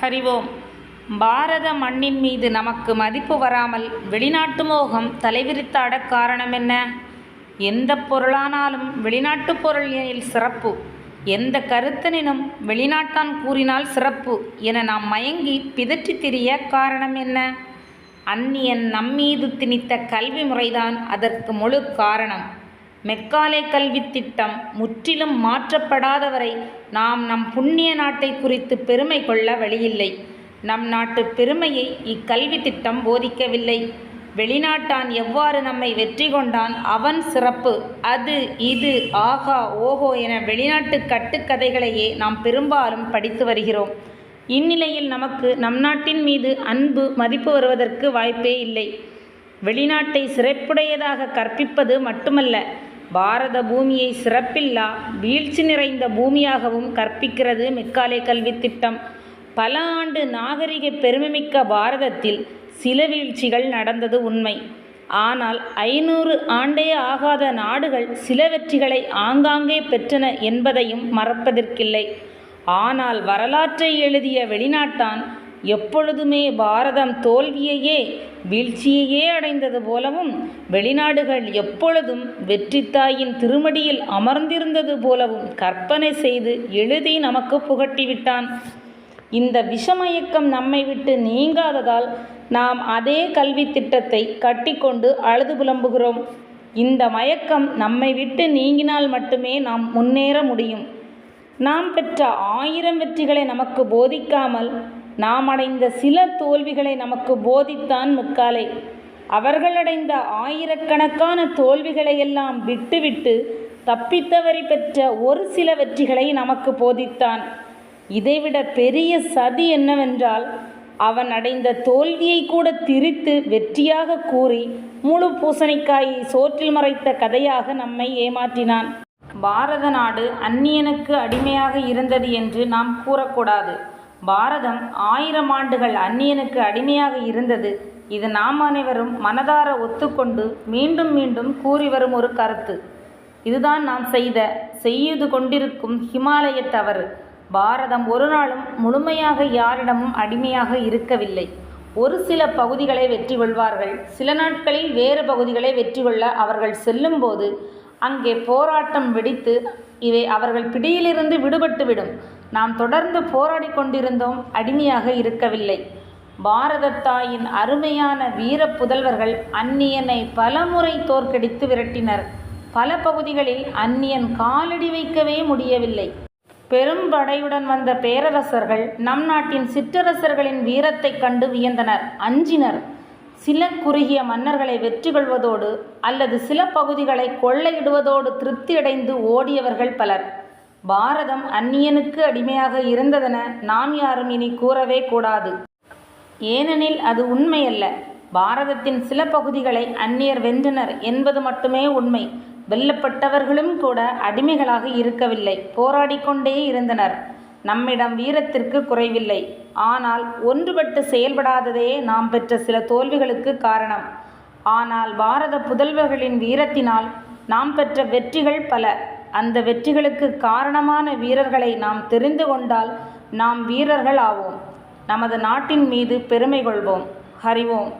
ஹரிவோம். பாரத மண்ணின் மீது நமக்கு மதிப்பு வராமல் வெளிநாட்டு மோகம் தலைவிரித்தாட காரணம் என்ன? எந்த பொருளானாலும் வெளிநாட்டு பொருள் எனில் சிறப்பு. எந்த கருத்தனினும் வெளிநாட்டான் கூறினால் சிறப்பு என நாம் மயங்கி பிதற்றித் திரிய காரணம் என்ன? அந்நியன் நம்மீது திணித்த கல்வி முறைதான் அதற்கு முழு காரணம். மெக்காலே கல்வி திட்டம் முற்றிலும் மாற்றப்படாதவரை நாம் நம் புண்ணிய நாட்டை குறித்து பெருமை கொள்ள வழியில்லை. நம் நாட்டு பெருமையை இக்கல்வி திட்டம் போதிக்கவில்லை. வெளிநாட்டான் எவ்வாறு நம்மை வெற்றி கொண்டான் அவன் சிறப்பு. அது இது ஆகா ஓஹோ என வெளிநாட்டு கட்டுக்கதைகளையே நாம் பெரும்பாலும் படித்து வருகிறோம். இந்நிலையில் நமக்கு நம் நாட்டின் மீது அன்பு மதிப்பு வருவதற்கு வாய்ப்பே இல்லை. வெளிநாட்டை சிறப்புடையதாக கற்பிப்பது மட்டுமல்ல பாரத பூமியை சிறப்பில்லா வீழ்ச்சி நிறைந்த பூமியாகவும் கற்பிக்கிறது மெக்காலே கல்வி திட்டம். பல ஆண்டு நாகரிக பெருமைமிக்க பாரதத்தில் சில வீழ்ச்சிகள் நடந்தது உண்மை. ஆனால் ஐநூறு ஆண்டே ஆகாத நாடுகள் சில வெற்றிகளை ஆங்காங்கே பெற்றன என்பதையும் மறப்பதற்கில்லை. ஆனால் வரலாற்றை எழுதிய வெளிநாட்டான் எப்பொழுதுமே பாரதம் தோல்வியையே வீழ்ச்சியையே அடைந்தது போலவும் வெளிநாடுகள் எப்பொழுதும் வெற்றித்தாயின் திருமடியில் அமர்ந்திருந்தது போலவும் கற்பனை செய்து எழுதி நமக்கு புகட்டிவிட்டான். இந்த விஷமயக்கம் நம்மை விட்டு நீங்காததால் நாம் அதே கல்வி திட்டத்தை கட்டிக்கொண்டு அழுது புலம்புகிறோம். இந்த மயக்கம் நம்மை விட்டு நீங்கினால் மட்டுமே நாம் முன்னேற முடியும். நாம் பெற்ற ஆயிரம் வெற்றிகளை நமக்கு போதிக்காமல் நாம் அடைந்த சில தோல்விகளை நமக்கு போதித்தான் முக்காலை. அவர்கள் அடைந்த ஆயிரக்கணக்கான தோல்விகளை எல்லாம் விட்டுவிட்டு தப்பித்தவரை பெற்ற ஒரு சில வெற்றிகளை நமக்கு போதித்தான். இதைவிட பெரிய சதி என்னவென்றால் அவன் அடைந்த தோல்வியை கூட திரித்து வெற்றியாக கூறி முழு பூசணிக்காயை சோற்றில் மறைத்த கதையாக நம்மை ஏமாற்றினான். பாரத நாடு அந்நியனுக்கு அடிமையாக இருந்தது என்று நாம் கூறக்கூடாது. பாரதம் ஆயிரம் ஆண்டுகள் அந்நியனுக்கு அடிமையாக இருந்தது. இது நாம் அனைவரும் மனதார ஒத்துக்கொண்டு மீண்டும் மீண்டும் கூறி வரும் ஒரு கருத்து. இதுதான் நாம் செய்த செய்து கொண்டிருக்கும் ஹிமாலய தவறு. பாரதம் ஒரு நாளும் முழுமையாக யாரிடமும் அடிமையாக இருக்கவில்லை. ஒரு சில பகுதிகளை வெற்றி கொள்வார்கள். சில நாட்களில் வேறு பகுதிகளை வெற்றி கொள்ள அவர்கள் செல்லும்போது அங்கே போராட்டம் வெடித்து இவை அவர்கள் பிடியிலிருந்து விடுபட்டுவிடும். நாம் தொடர்ந்து போராடி கொண்டிருந்தோம் அடிமையாக இருக்கவில்லை. பாரத தாயின் அருமையான வீர புதல்வர்கள் அந்நியனை பலமுறை தோற்கடித்து விரட்டினர். பல பகுதிகளில் அந்நியன் காலடி வைக்கவே முடியவில்லை. பெரும் படையுடன் வந்த பேரரசர்கள் நம் நாட்டின் சிற்றரசர்களின் வீரத்தைக் கண்டு வியந்தனர் அஞ்சினர். சில குறுகிய மன்னர்களை வெற்றி கொள்வதோடு அல்லது சில பகுதிகளை கொள்ளையிடுவதோடு திருப்தியடைந்து ஓடியவர்கள் பலர். பாரதம் அந்நியனுக்கு அடிமையாக இருந்ததென நாம் யாரும் இனி கூறவே கூடாது. ஏனெனில் அது உண்மையல்ல. பாரதத்தின் சில பகுதிகளை அந்நியர் வென்றனர் என்பது மட்டுமே உண்மை. வெல்லப்பட்டவர்களும் கூட அடிமைகளாக இருக்கவில்லை. போராடிக்கொண்டே இருந்தனர். நம்மிடம் வீரத்திற்கு குறைவில்லை. ஆனால் ஒன்றுபட்டு செயல்படாததே நாம் பெற்ற சில தோல்விகளுக்கு காரணம். ஆனால் பாரத புதல்வர்களின் வீரத்தினால் நாம் பெற்ற வெற்றிகள் பல. அந்த வெற்றிகளுக்கு காரணமான வீரர்களை நாம் தெரிந்து கொண்டால் நாம் வீரர்கள் ஆவோம். நமது நாட்டின் மீது பெருமை கொள்வோம். ஹரிவோம்